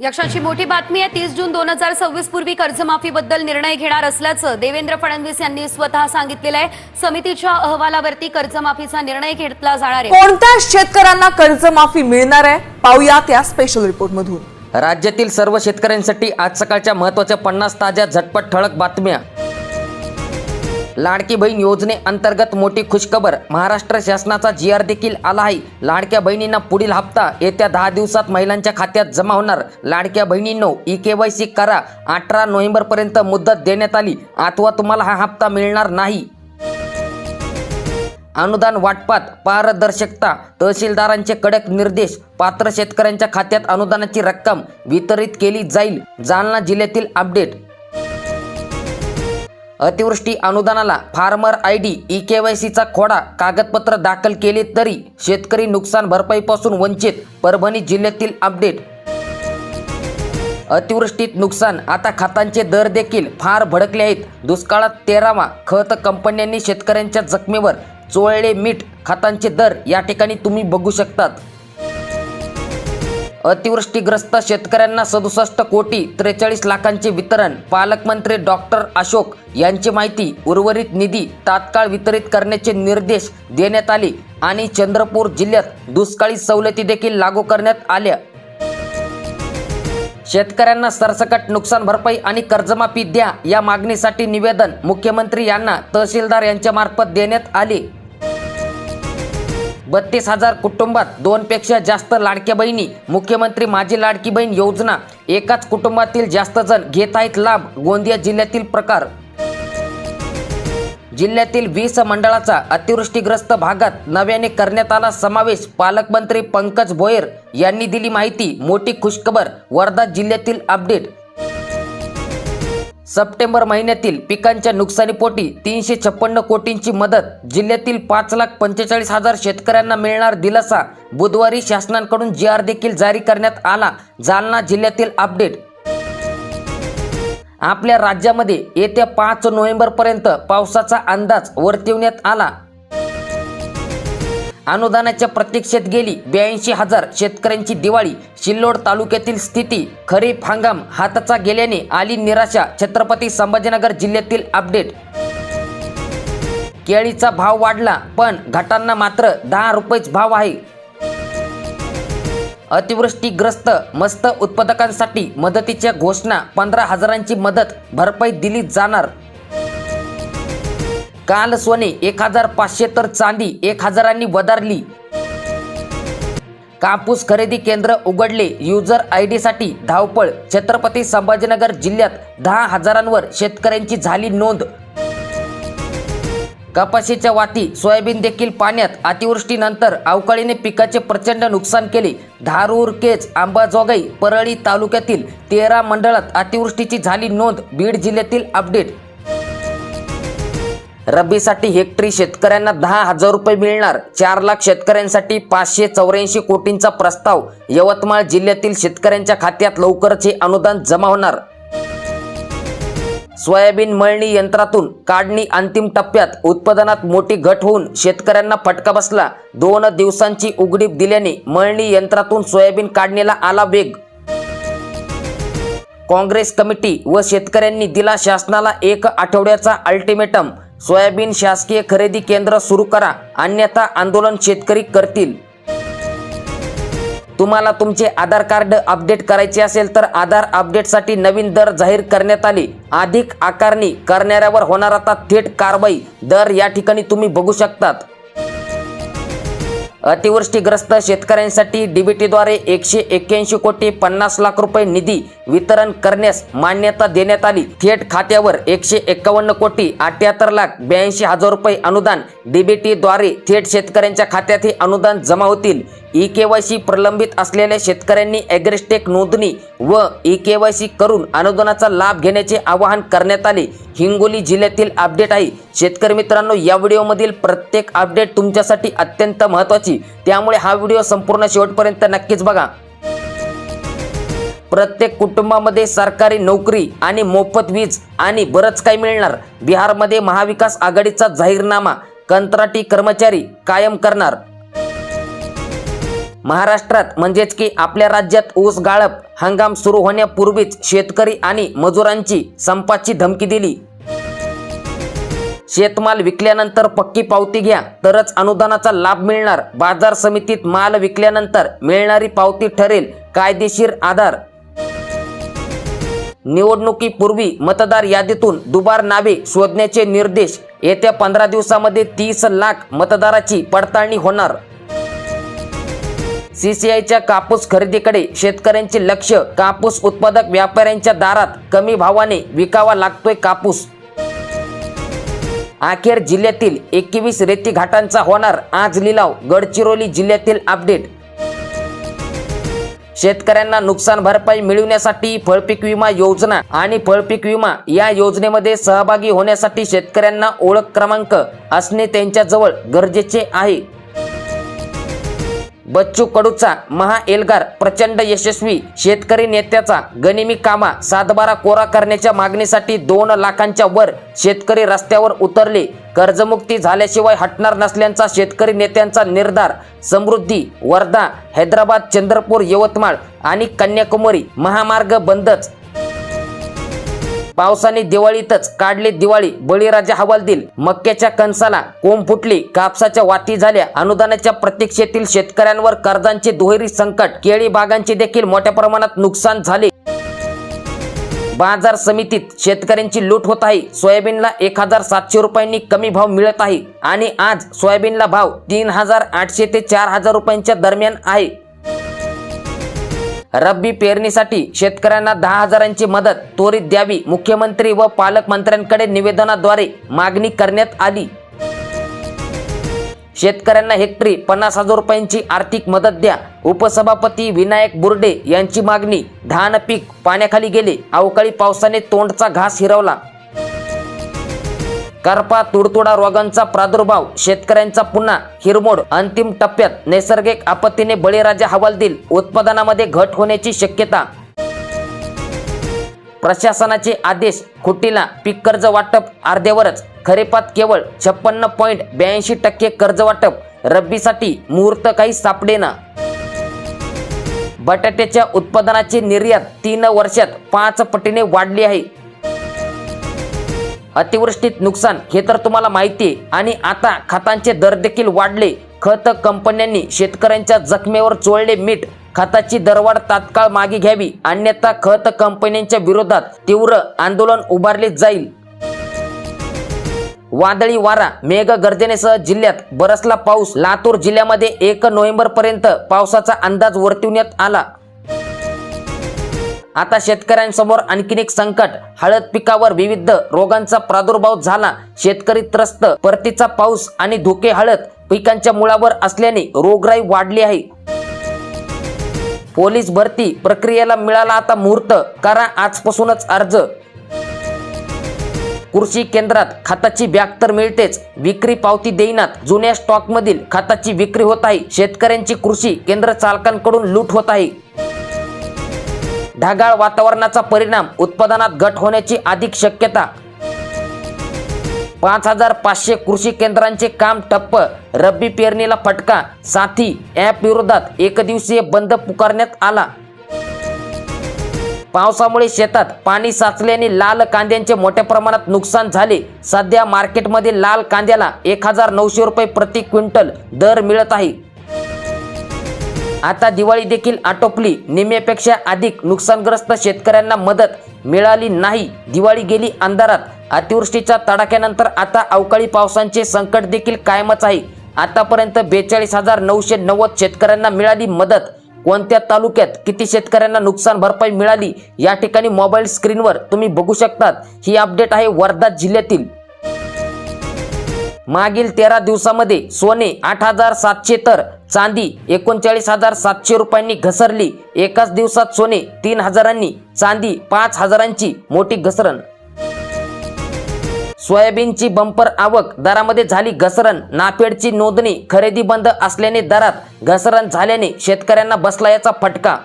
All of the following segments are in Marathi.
यक्षाची मोठी बातमी आहे तीस जून दोन हजार सव्वीस पूर्वी कर्जमाफीबद्दल निर्णय घेणार असल्याचं देवेंद्र फडणवीस यांनी स्वतः सांगितलेलं आहे. समितीच्या अहवालावरती कर्जमाफीचा निर्णय घेतला जाणार आहे. कोणत्या शेतकऱ्यांना कर्जमाफी मिळणार आहे? पाहूया त्या स्पेशल रिपोर्ट मधून. राज्यातील सर्व शेतकऱ्यांसाठी आज सकाळच्या महत्त्वाच्या पन्नास ताज्या झटपट ठळक बातम्या. लाडकी बहीण योजनेअंतर्गत मोठी खुशखबर. महाराष्ट्र शासनाचा जी आर देखील आला आहे. लाडक्या बहिणींना पुढील हप्ता येत्या दहा दिवसात महिलांच्या खात्यात जमा होणार. लाडक्या बहिणींनो ई के वाय सी करा. अठरा नोव्हेंबरपर्यंत मुदत देण्यात आली. अथवा तुम्हाला हा हप्ता मिळणार नाही. अनुदान वाटपात पारदर्शकता. तहसीलदारांचे कडक निर्देश. पात्र शेतकऱ्यांच्या खात्यात अनुदानाची रक्कम वितरित केली जाईल. जालना जिल्ह्यातील अपडेट. अतिवृष्टी अनुदानाला farmer I D E K Y सीचा खोडा कागदपत्र दाखल केले तरी शेतकरी नुकसान भरपाईपासून वंचित परभणी जिल्ह्यातील अपडेट. अतिवृष्टीत नुकसान आता खतांचे दर देखील फार भडकले आहेत. दुष्काळात तेरावा खत कंपन्यांनी शेतकऱ्यांच्या जखमेवर चोळले मीठ. खतांचे दर या ठिकाणी तुम्ही बघू शकतात. अतिवृष्टीग्रस्त शेतकऱ्यांना सदुसष्ट कोटी त्रेचाळीस लाखांचे वितरण. पालकमंत्री डॉक्टर अशोक यांची माहिती उर्वरित निधी तात्काळ वितरित करण्याचे निर्देश देण्यात आले आणि चंद्रपूर जिल्ह्यात दुष्काळी सवलती देखील लागू करण्यात आल्या. शेतकऱ्यांना सरसकट नुकसान भरपाई आणि कर्जमाफी द्या या मागणीसाठी निवेदन मुख्यमंत्री यांना तहसीलदार यांच्या मार्फत देण्यात आले. बत्तीस हजार कुटुंबात दोनपेक्षा जास्त लाडक्या बहिणी मुख्यमंत्री माझी लाडकी बहीण योजना एकाच कुटुंबातील जास्त जण घेत आहेत लाभ गोंदिया जिल्ह्यातील प्रकार. जिल्ह्यातील वीस मंडळाचा अतिवृष्टीग्रस्त भागात नव्याने करण्यात आला समावेश पालकमंत्री पंकज भोयर यांनी दिली माहिती मोठी खुशखबर वर्धा जिल्ह्यातील अपडेट. सप्टेंबर महिन्यातील पिकांच्या नुकसानीपोटी तीनशे छप्पन्न कोटींची मदत जिल्ह्यातील पाच लाख पंचेचाळीस हजार शेतकऱ्यांना मिळणार दिलासा. बुधवारी शासनाकडून जी आर देखील जारी करण्यात आला. जालना जिल्ह्यातील अपडेट. आपल्या राज्यामध्ये येत्या पाच नोव्हेंबरपर्यंत पावसाचा अंदाज वर्तवण्यात आला. अनुदानाच्या प्रतीक्षेत गेली ब्याऐंशी हजार शेतकऱ्यांची दिवाळी. सिल्लोड तालुक्यातील स्थिती खरीप हंगाम हाताचा गेल्याने आली निराशा छत्रपती संभाजीनगर जिल्ह्यातील अपडेट. केळीचा भाव वाढला पण घटांना मात्र दहा रुपयेच भाव आहे. अतिवृष्टीग्रस्त मस्त उत्पादकांसाठी मदतीच्या घोषणा पंधरा हजारांची मदत भरपाई दिली जाणार. काल सोने एक हजार पाचशे तर चांदी एक हजारांनी वधारली कापूस खरेदी केंद्र उघडले. युजर आयसाठी धावपळ. छत्रपती संभाजीनगर जिल्ह्यात दहा हजारांवर शेतकऱ्यांची झाली नोंद. कपाशीच्या वाती सोयाबीन देखील पाण्यात. अतिवृष्टीनंतर अवकाळीने पिकाचे प्रचंड नुकसान केले. धारूर केज अंबाजोगाई परळी तालुक्यातील तेरा मंडळात अतिवृष्टीची झाली नोंद. बीड जिल्ह्यातील अपडेट. रब्बीसाठी हेक्टरी शेतकऱ्यांना दहा हजार रुपये मिळणार. चार लाख शेतकऱ्यांसाठी पाचशे चौऱ्याऐंशी कोटींचा प्रस्ताव. यवतमाळ जिल्ह्यातील शेतकऱ्यांच्या खात्यात लवकरच हे अनुदान जमा होणार. सोयाबीन मळणी यंत्रातून काढणी अंतिम टप्प्यात उत्पादनात मोठी घट होऊन शेतकऱ्यांना फटका बसला. दोन दिवसांची उघडीप दिल्याने मळणी यंत्रातून सोयाबीन काढणीला आला वेग. काँग्रेस कमिटी व शेतकऱ्यांनी दिला शासनाला एक आठवड्याचा अल्टिमेटम. सोयाबीन शासकीय खरेदी केंद्र सुरू करा अन्यथा आंदोलन शेतकरी करतील. तुम्हाला तुमचे आधार कार्ड अपडेट करायचे असेल तर आधार अपडेटसाठी नवीन दर जाहीर करण्यात आले. अधिक आकारणी करणाऱ्यावर होणार आता थेट कारवाई. दर या ठिकाणी तुम्ही बघू शकतात. अतिवृष्टीग्रस्त शेतकऱ्यांसाठी डीबीटीद्वारे एकशे एक्क्याऐंशी कोटी पन्नास लाख रुपये निधी वितरण करण्यास मान्यता देण्यात आली. थेट खात्यावर एकशे एक्कावन्न कोटी अठ्याहत्तर लाख ब्याऐंशी हजार रुपये अनुदान डीबीटीद्वारे थेट शेतकऱ्यांच्या खात्यात हे अनुदान जमा होतील. ई के वाय सी प्रलंबित असलेल्या शेतकऱ्यांनी ॲग्रेस्टेक नोंदणी व ई के वाय सी करून अनुदानाचा लाभ घेण्याचे आवाहन करण्यात आले. हिंगोली जिल्ह्यातील अपडेट आहे. शेतकरी मित्रांनो या व्हिडिओमधील प्रत्येक अपडेट तुमच्यासाठी अत्यंत महत्त्वाची. त्यामुळे हा व्हिडिओ संपूर्ण शेवटपर्यंत नक्कीच बघा. प्रत्येक कुटुंबामध्ये सरकारी नोकरी आणि मोफत वीज आणि बरंच काही मिळणार. बिहारमध्ये महाविकास आघाडीचा जाहीरनामा कंत्राटी कर्मचारी कायम करणार. महाराष्ट्रात म्हणजेच की आपल्या राज्यात ऊस गाळप हंगाम सुरू होण्यापूर्वीच शेतकरी आणि मजुरांची संपाची धमकी दिली. शेतमाल विकल्यानंतर पक्की पावती घ्या तरच अनुदानाचा लाभ मिळणार. बाजार समितीत माल विकल्यानंतर मिळणारी पावती ठरेल कायदेशीर आधार. निवडणुकीपूर्वी मतदार यादीतून दुबार नावे शोधण्याचे निर्देश येत्या पंधरा दिवसामध्ये तीस लाख मतदाराची पडताळणी होणार. सीसीआयच्या कापूस खरेदीकडे शेतकऱ्यांचे लक्ष. कापूस उत्पादक व्यापाऱ्यांच्या दारात कमी भावाने विकावा लागतोय कापूस. अखेर जिल्ह्यातील एकवीस रेती घाटांचा होणार आज लिलाव गडचिरोली जिल्ह्यातील अपडेट. शेतकऱ्यांना नुकसान भरपाई मिळवण्यासाठी फळपीक विमा योजना आणि फळपीक विमा या योजनेमध्ये सहभागी होण्यासाठी शेतकऱ्यांना ओळख क्रमांक असणे त्यांच्याजवळ गरजेचे आहे. बच्चू कडूचा महा एल्गार प्रचंड यशस्वी शेतकरी नेत्याचा गनिमी कामा सातबारा कोरा करण्याच्या मागणीसाठी दोन लाखांच्या वर शेतकरी रस्त्यावर उतरले. कर्जमुक्ती झाल्याशिवाय हटणार नसल्याचा शेतकरी नेत्यांचा निर्धार. समृद्धी वर्धा हैदराबाद चंद्रपूर यवतमाळ आणि कन्याकुमारी महामार्ग बंदच पावसाने दिवाळीतच काढले दिवाळी बळीराजा हवालदिल मक्याच्या कणसाला कोंब फुटली कापसाच्या वाती झाल्या. अनुदानाच्या प्रतीक्षेतील शेतकऱ्यांवर कर्जांचे दुहेरी संकट. केळी बागांचे देखील मोठ्या प्रमाणात नुकसान झाले. बाजार समितीत शेतकऱ्यांची लूट होत आहे. सोयाबीनला एक हजार सातशे रुपयांनी कमी भाव मिळत आहे आणि आज सोयाबीनला भाव तीन हजार आठशे ते चार हजार रुपयांच्या दरम्यान आहे. रब्बी पेरणीसाठी शेतकऱ्यांना दहा हजारांची मदत त्वरित द्यावी मुख्यमंत्री व पालकमंत्र्यांकडे निवेदनाद्वारे मागणी करण्यात आली. शेतकऱ्यांना हेक्टरी पन्नास हजार रुपयांची आर्थिक मदत द्या. उपसभापती विनायक बुर्डे यांची मागणी धान पीक पाण्याखाली गेले अवकाळी पावसाने तोंडचा घास हिरवला. करपा तुडतुडा रोगांचा प्रादुर्भाव शेतकऱ्यांचा पुन्हा हिरमोड अंतिम टप्प्यात नैसर्गिक आपत्तीने बळीराजा हवालदिल उत्पादनामध्ये घट होण्याची शक्यता. प्रशासनाचे आदेश खुटीला पीक कर्ज वाटप अर्ध्यावरच खरेपात केवळ छप्पन्न पॉईंट ब्याऐंशी टक्के कर्ज वाटप रब्बीसाठी मुहूर्त काही सापडेना बटाट्याच्या उत्पादनाची निर्यात तीन वर्षात पाच पटीने वाढली आहे. अतिवृष्टीत नुकसान हे तर तुम्हाला माहिती आहे. आणि आता खतांचे दर देखील वाढले. खत कंपन्यांनी शेतकऱ्यांच्या जखमेवर चोळले मीठ. खताची दरवाढ तात्काळ मागे घ्यावी. अन्यथा खत कंपन्यांच्या विरोधात तीव्र आंदोलन उभारले जाईल. वादळी वारा मेघ गर्जनेसह जिल्ह्यात. बरसला पाऊस लातूर जिल्ह्यामध्ये एक नोव्हेंबर पर्यंत पावसाचा अंदाज वर्तवण्यात आला. आता शेतकऱ्यांसमोर आणखीन एक संकट. हळद पिकावर विविध रोगांचा प्रादुर्भाव झाला. शेतकरी त्रस्त. परतीचा पाऊस आणि धुके हळद पिकांच्या मुळावर असल्याने रोगराई वाढली आहे. पोलीस भरती प्रक्रियेला मिळाला आता मुहूर्त. करा आजपासूनच अर्ज. कृषी केंद्रात खताची बॅग तर मिळतेच. विक्री पावती देईनात. जुन्या स्टॉकमधील खताची विक्री होत आहे. शेतकऱ्यांची कृषी केंद्र चालकांकडून लूट होत आहे. ढगाळ वातावरणाचा परिणाम उत्पादनात घट होण्याची अधिक शक्यता. पाच हजार पाचशे कृषी केंद्रांचे काम ठप्प. रब्बी पेरणीला फटका. साथी ॲप विरोधात एकदिवसीय बंद पुकारण्यात आला. पावसामुळे शेतात पाणी साचल्याने लाल कांद्यांचे मोठ्या प्रमाणात नुकसान झाले. सध्या मार्केटमध्ये लाल कांद्याला एक हजार नऊशे रुपये प्रति क्विंटल दर मिळत आहे. आता दिवाळी देखील आटोपली. निम्म्यापेक्षा अधिक नुकसानग्रस्त शेतकऱ्यांना मदत मिळाली नाही. दिवाळी गेली अंधारात. अतिवृष्टीच्या तडाख्यानंतर आता अवकाळी पावसांचे संकट देखील कायमच आहे. आतापर्यंत बेचाळीस हजार नऊशे नव्वद शेतकऱ्यांना मिळाली मदत. कोणत्या तालुक्यात किती शेतकऱ्यांना नुकसान भरपाई मिळाली? या ठिकाणी मोबाईल स्क्रीनवर तुम्ही बघू शकतात. ही अपडेट आहे वर्धा जिल्ह्यातील. मागील तेरा दिवसामध्ये सोने आठ हजार सातशे तर चांदी एकोणचाळीस हजार सातशे रुपयांनी घसरली. एकाच दिवसात सोने तीन हजारांनी चांदी पाच हजारांची मोठी घसरण. सोयाबीनची बंपर आवक दरामध्ये झाली घसरण. नाफेडची नोंदणी खरेदी बंद असल्याने दरात घसरण झाल्याने शेतकऱ्यांना बसला याचा फटका.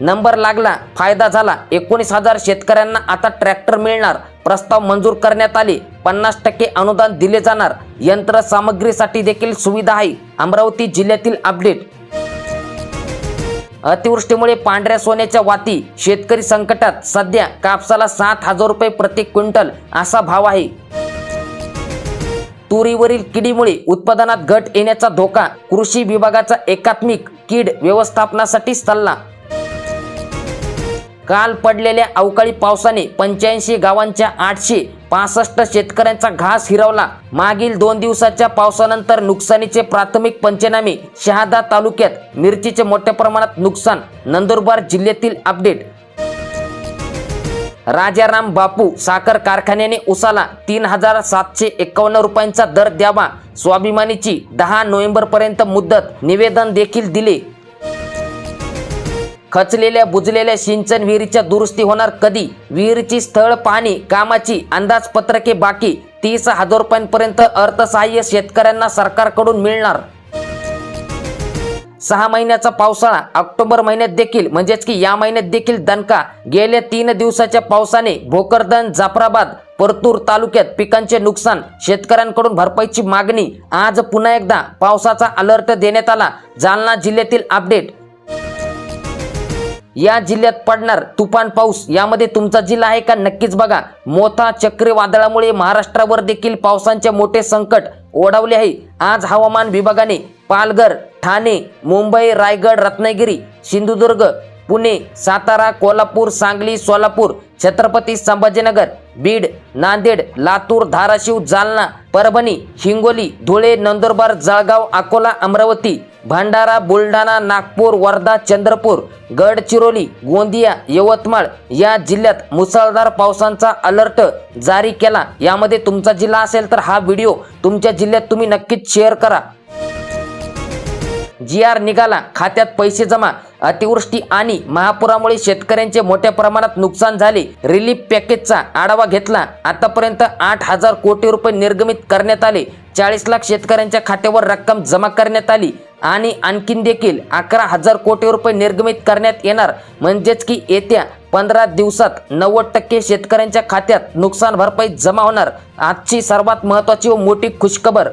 नंबर लागला फायदा झाला. एकोणीस हजार शेतकऱ्यांना आता ट्रॅक्टर मिळणार. प्रस्ताव मंजूर करण्यात आले. पन्नास टक्के अनुदान दिले जाणार. यंत्रसामग्रीसाठी देखील सुविधा आहे. अमरावती जिल्ह्यातील अपडेट. अतिवृष्टीमुळे पांढऱ्या सोन्याच्या वाती. शेतकरी संकटात. सध्या कापसाला सात हजार रुपये प्रति क्विंटल असा भाव आहे. तुरीवरील किडीमुळे उत्पादनात घट येण्याचा धोका. कृषी विभागाचा एकात्मिक कीड व्यवस्थापनासाठी सल्ला. काल पडलेल्या अवकाळी पावसाने पंच्याऐंशी गावांच्या आठशे पासष्ट शेतकऱ्यांचा घास हिरवला. मागील दोन दिवसाच्या पावसानंतर नुकसानीचे प्राथमिक पंचनामे शहादा तालुक्यात. मिरचीचे मोठ्या प्रमाणात नुकसान नंदुरबार जिल्ह्यातील अपडेट. राजाराम बापू साखर कारखान्याने उसाला तीन हजार सातशे एकावन्न रुपयांचा दर द्यावा स्वाभिमानीची दहा नोव्हेंबर पर्यंत मुदत निवेदन देखील दिले. खचलेल्या बुजलेल्या सिंचन विहिरीच्या दुरुस्ती होणार कधी? विहिरीची स्थळ पाणी कामाची अंदाजपत्रके बाकी. तीस हजार रुपयांपर्यंत अर्थसहाय्य शेतकऱ्यांना सरकारकडून मिळणार. सहा महिन्याचा पावसाळा. ऑक्टोबर महिन्यात देखील. म्हणजेच की या महिन्यात देखील दणका. गेल्या तीन दिवसाच्या पावसाने भोकरदन जाफराबाद परतूर तालुक्यात पिकांचे नुकसान शेतकऱ्यांकडून भरपाईची मागणी. आज पुन्हा एकदा पावसाचा अलर्ट देण्यात आला. जालना जिल्ह्यातील अपडेट. या जिल्ह्यात पडणार तुफान पाऊस यामध्ये तुमचा जिल्हा आहे का नक्कीच बघा. मोठा चक्रीवादळामुळे महाराष्ट्रावर देखील पावसांचे मोठे संकट ओढवले आहे. आज हवामान विभागाने पालघर ठाणे मुंबई रायगड रत्नागिरी सिंधुदुर्ग पुणे सातारा कोल्हापूर सांगली सोलापूर छत्रपती संभाजीनगर बीड नांदेड लातूर धाराशिव जालना परभणी हिंगोली धुळे नंदुरबार जळगाव अकोला अमरावती भंडारा बुलढाणा नागपूर वर्धा चंद्रपूर गडचिरोली गोंदिया यवतमाळ या जिल्ह्यात मुसळधार पावसांचा अलर्ट जारी केला. यामध्ये तुमचा जिल्हा असेल तर हा व्हिडिओ तुमच्या जिल्ह्यात तुम्ही नक्कीच शेअर करा. जी आर निघाला खात्यात पैसे जमा अतिवृष्टी आणि महापुरामुळे शेतकऱ्यांचे मोठ्या प्रमाणात नुकसान झाले. रिलीफ पॅकेजचा आढावा घेतला. आतापर्यंत आठ हजार कोटी रुपये निर्गमित करण्यात आले. चाळीस लाख शेतकऱ्यांच्या खात्यावर रक्कम जमा करण्यात आली आणि आणखीन देखील अकरा हजार कोटी रुपये निर्गमित करण्यात येणार. म्हणजेच की येत्या पंधरा दिवसात नव्वद टक्के शेतकऱ्यांच्या खात्यात नुकसान भरपाई जमा होणार. आजची सर्वात महत्त्वाची व मोठी खुशखबर